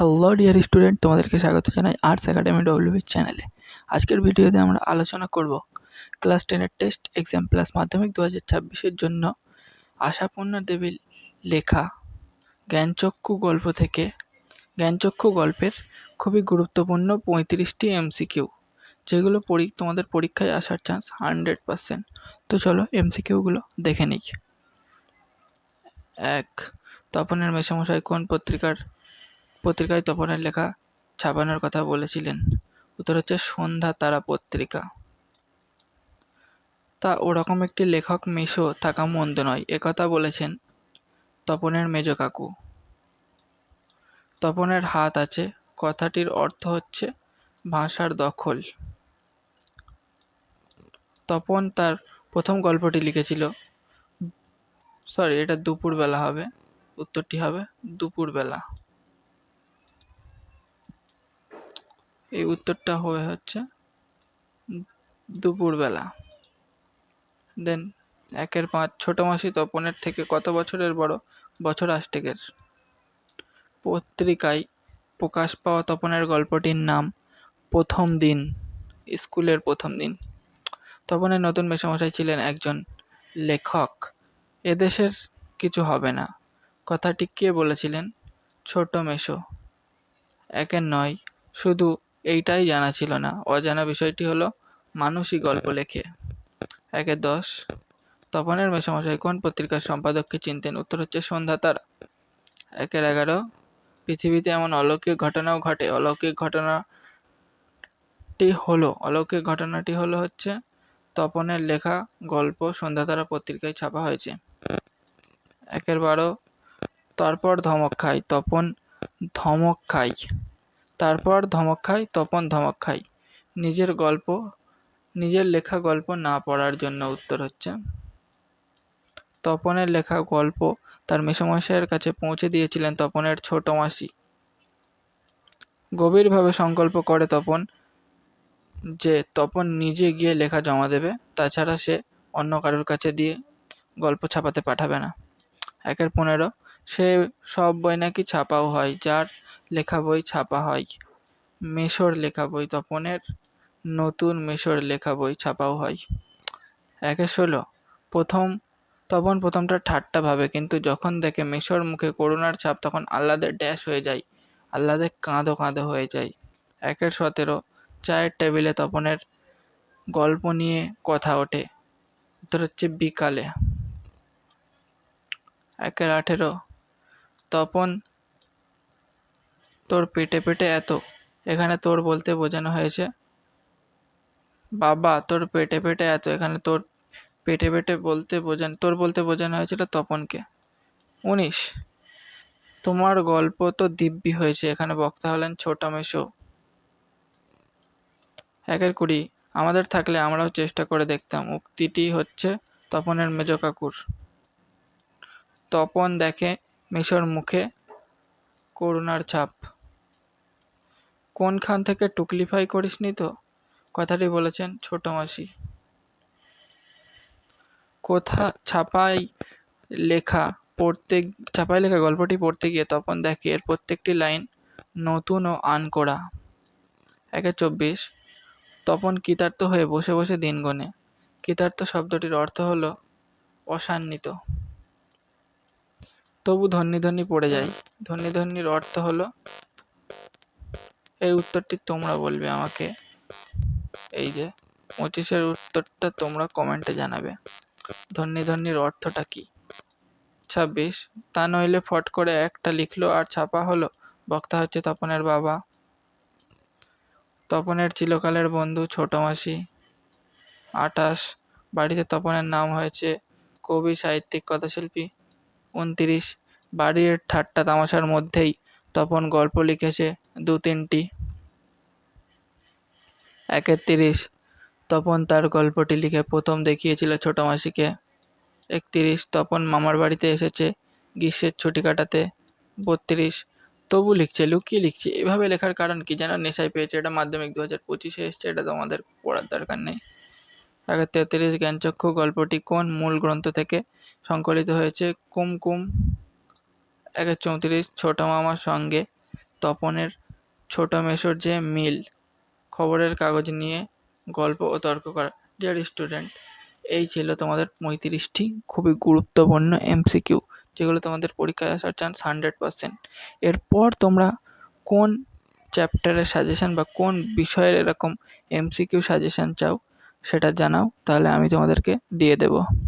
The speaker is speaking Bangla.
হ্যালো ডিয়ার স্টুডেন্ট তোমাদেরকে স্বাগত জানাই আর্টস একাডেমি ডব্লিউবির চ্যানেলে আজকের ভিডিওতে আমরা আলোচনা করব ক্লাস টেনের টেস্ট এক্সাম প্লাস মাধ্যমিক দু হাজার ছাব্বিশের জন্য আশাপূর্ণা দেবীর লেখা জ্ঞানচক্ষু গল্প থেকে। জ্ঞানচক্ষু গল্পের খুবই গুরুত্বপূর্ণ পঁয়ত্রিশটি এমসিকিউ যেগুলো পরি, তোমাদের পরীক্ষায় আসার চান্স হান্ড্রেড পারসেন্ট তো চলো এমসিকিউগুলো দেখে নিই। এক, তপনের মেসমশাই কোন পত্রিকার পত্রিকায় তপনের লেখা ছাপানোর কথা বলেছিলেন। উত্তর হচ্ছে, সন্ধ্যা তারা পত্রিকা। তা ওরকম একটি লেখক মেশো থাকা মন্দ নয়। একথা বলেছেন তপনের মেজ কাকু। তপনের হাত আছে। কথাটির অর্থ হচ্ছে ভাষার দখল। তপন তার প্রথম গল্পটি লিখেছিল। সরি, এটা দুপুরবেলা হবে। উত্তরটি হবে দুপুরবেলা। এই উত্তরটা হয়ে হচ্ছে দুপুরবেলা। দেন একের পাঁচ, ছোটো মাসি তপনের থেকে কত বছরের বড়? বছর আষ্টেকের। পত্রিকায় প্রকাশ পাওয়া তপনের গল্পটির নাম প্রথম দিন, স্কুলের প্রথম দিন। তপনের নতুন মেশামশাই ছিলেন একজন লেখক। এদেশের কিছু হবে না। কথাটি কে বলেছিলেন? ছোট মেশো একের নয়, শুধু এইটাই জানা ছিল না। অজানা বিষয়টি হলো, মানুষই গল্প লেখে। একের দশ, তপনের মেশামশাই কোন পত্রিকার সম্পাদককে চিনতেন? উত্তর হচ্ছে সন্ধ্যা তারা। একের এগারো, পৃথিবীতে এমন অলৌকিক ঘটনাও ঘটে। অলৌকিক ঘটনাটি হলো, অলৌকিক ঘটনাটি হলো হচ্ছে, তপনের লেখা গল্প সন্ধ্যাতারা পত্রিকায় ছাপা হয়েছে। একের বারো, তারপর ধমক খাই তপন ধমক খাই তারপর ধমক খাই, তপন ধমক খাই। নিজের গল্প, নিজের লেখা গল্প না পড়ার জন্য উত্তর হচ্ছে। তপনের লেখা গল্প তার মেসমশাইয়ের কাছে পৌঁছে দিয়েছিলেন তপনের ছোট মাসি। গভীরভাবে সংকল্প করে তপন যে তপন নিজে গিয়ে লেখা জমা দেবে, তাছাড়া সে অন্য কারোর কাছে দিয়ে গল্প ছাপাতে পাঠাবে না। একের পনেরো, সে সব বই নাকি ছাপাও হয়, যার লেখা বই ছাপা হয়। মেশোর লেখা বই তপনের, নতুন মেশোর লেখা বই ছাপাও হয়। একে ষোলো, প্রথম, তপন প্রথমটা ঠাট্টা ভাবে, কিন্তু যখন দেখে মেশোর মুখে করুণার ছাপ, তখন আহ্লাদের ড্যাশ হয়ে যায়, আহ্লাদে কাঁদো কাঁদো হয়ে যায়। একের সতেরো, চায়ের টেবিলে তপনের গল্প নিয়ে কথা ওঠে, উত্তর হচ্ছে বিকালে। একের আঠেরো, তপন তোর পেটে পেটে এত। এখানে তোর বলতে বোঝানো হয়েছে, বাবা, তোর পেটে পেটে এত। এখানে তোর পেটে পেটে বলতে বোঝানো, তোর বলতে বোঝানো হয়েছিল তপনকে। উনিশ, তোমার গল্প তো দিব্যি হয়েছে, এখানে বক্তা হলেন ছোট মেশো একের কুড়ি, আমাদের থাকলে আমরাও চেষ্টা করে দেখতাম। উক্তিটি হচ্ছে তপনের মেজ কাকুর। তপন দেখে মেশোর মুখে করুণার ছাপ। কোনখান থেকে টুকলিফাই করিসনি তো? কথাটি বলেছেন ছোট মাসি। কোথা, ছাপাই লেখা পড়তে ছাপাই লেখা গল্পটি পড়তে গিয়ে তপন দেখে এর প্রত্যেকটি লাইন নতুন ও আনকোড়া। একে চব্বিশ। তপন কৃতার্থ হয়ে বসে বসে দিন গণে কৃতার্থ শব্দটির অর্থ হলো অসান্বিত। তবু ধন্যি পড়ে যায়। ধন্যি ধন্যির অর্থ হলো এই উত্তরটি তোমরা বলবে আমাকে। এই যে পঁচিশের উত্তরটা তোমরা কমেন্টে জানাবে। ধন্যি ধন্যির অর্থটা কি? ছাব্বিশ, তা নইলে ফট করে একটা লিখলো আর ছাপা হলো। বক্তা হচ্ছে তপনের বাবা। তপনের চিরকালের বন্ধু, ছোট মাসি। আটাশ বাড়িতে তপনের নাম হয়েছে কবি, সাহিত্যিক, কথাশিল্পী। উনতিরিশ, বাড়ির ঠাট্টা তামাশার মধ্যেই তপন গল্প লিখেছে দু তিনটি। একত্রিশ। তপন তার গল্পটি লিখে প্রথম দেখিয়েছিল ছোট মাসিকে। একত্রিশ। তপন মামার বাড়িতে এসেছে গ্রীষ্মের ছুটি কাটাতে। বত্রিশ। তবু লিখছে, লুকিয়ে লিখছে, এভাবে লেখার কারণ কি যেন নেশায় পেয়েছে, এটা মাধ্যমিক দু হাজার পঁচিশে এসছে, এটা তোমাদের পড়ার দরকার নেই। আগে তেত্রিশ জ্ঞানচক্ষু গল্পটি কোন মূল গ্রন্থ থেকে সংকলিত হয়েছে? কুমকুম একে চৌত্রিশ ছোটো মামার সঙ্গে তপনের ছোটো মেসোর যে মিল, খবরের কাগজ নিয়ে গল্প ও তর্ক করা। ডিয়ার স্টুডেন্ট এই ছিল তোমাদের পঁয়ত্রিশটি খুবই গুরুত্বপূর্ণ এমসিকিউ যেগুলো তোমাদের পরীক্ষায় আসার চান্স হান্ড্রেড পারসেন্ট এরপর তোমরা কোন চ্যাপ্টারের সাজেশান বা কোন বিষয়ের এরকম এমসিকিউ সাজেশান চাও সেটা জানাও, তাহলে আমি তোমাদেরকে দিয়ে দেবো।